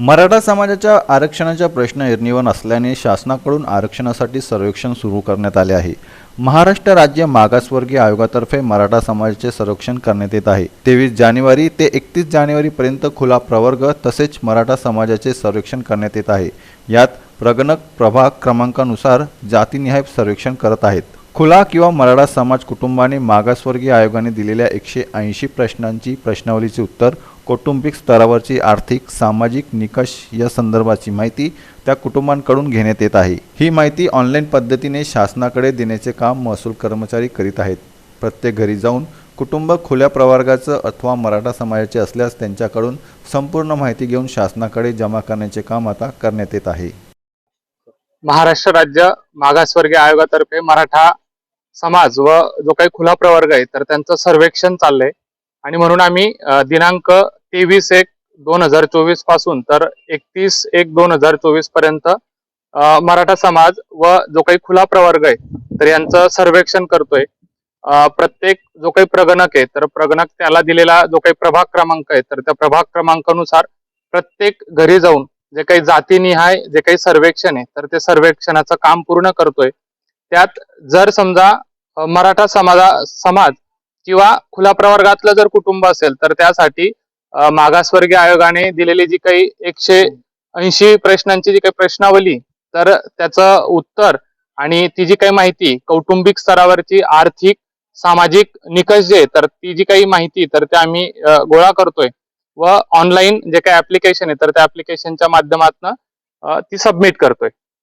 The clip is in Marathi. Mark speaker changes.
Speaker 1: मराठा समाजाच्या आरक्षणाचा प्रश्न ऐरणीवर असल्याने शासनाकडून आरक्षणासाठी सर्वेक्षण सुरू करण्यात आले आहे. महाराष्ट्र राज्य मागासवर्गीय आयोगातर्फे मराठा समाजाचे सर्वेक्षण करण्यात येत आहे. तेवीस जानेवारी ते एकतीस जानेवारीपर्यंत खुला प्रवर्ग तसेच मराठा समाजाचे सर्वेक्षण करण्यात येत आहे. यात प्रगणक प्रभाग क्रमांकानुसार जातीनिहाय सर्वेक्षण करत आहेत. खुला किंवा मराठा समाज कुटुंबाने मागासवर्गीय आयोगाने दिलेल्या एकशे ऐंशी प्रश्नांची प्रश्नावलीचे उत्तर कौटुंबिक स्तरावरची आर्थिक सामाजिक निकष या संदर्भाची माहिती त्या कुटुंबांकडून घेण्यात येत आहे. ही माहिती ऑनलाईन पद्धतीने शासनाकडे देण्याचे काम महसूल कर्मचारी करीत आहेत. प्रत्येक घरी जाऊन कुटुंब खुल्या प्रवर्गाचं अथवा मराठा समाजाचे असल्यास त्यांच्याकडून संपूर्ण माहिती घेऊन शासनाकडे जमा करण्याचे काम आता करण्यात येत आहे.
Speaker 2: महाराष्ट्र राज्य मागासवर्गीय आयोगातर्फे मराठा समाज व जो काही खुला प्रवर्ग आहे तर त्यांचं सर्वेक्षण चाललंय. आणि म्हणून आम्ही दिनांक तेवीस एक दोन हजार चोवीसपासून तर एकतीस एक दोन हजार चोवीसपर्यंत मराठा समाज व जो काही खुला प्रवर्ग आहे तर यांचं सर्वेक्षण करतोय. प्रत्येक जो काही प्रगणक आहे तर प्रगणक त्याला दिलेला जो काही प्रभाग क्रमांक आहे तर त्या प्रभाग क्रमांकानुसार प्रत्येक घरी जाऊन जे काही जातीनिहाय जे काही सर्वेक्षण आहे तर ते सर्वेक्षणाचं काम पूर्ण करतोय. त्यात जर समजा मराठा समाजा समाज किंवा खुला प्रवर्गातलं जर कुटुंब असेल तर त्यासाठी मागासवर्गीय आयोगाने दिलेली जी काही एकशे ऐंशी प्रश्नांची जी काही प्रश्नावली तर त्याचं उत्तर आणि ती जी काही माहिती कौटुंबिक स्तरावरची आर्थिक सामाजिक निकष जे तर ती जी काही माहिती तर ते आम्ही गोळा करतोय. व ऑनलाईन जे काही ऍप्लिकेशन आहे तर त्या ऍप्लिकेशनच्या माध्यमातून ती सबमिट करतोय.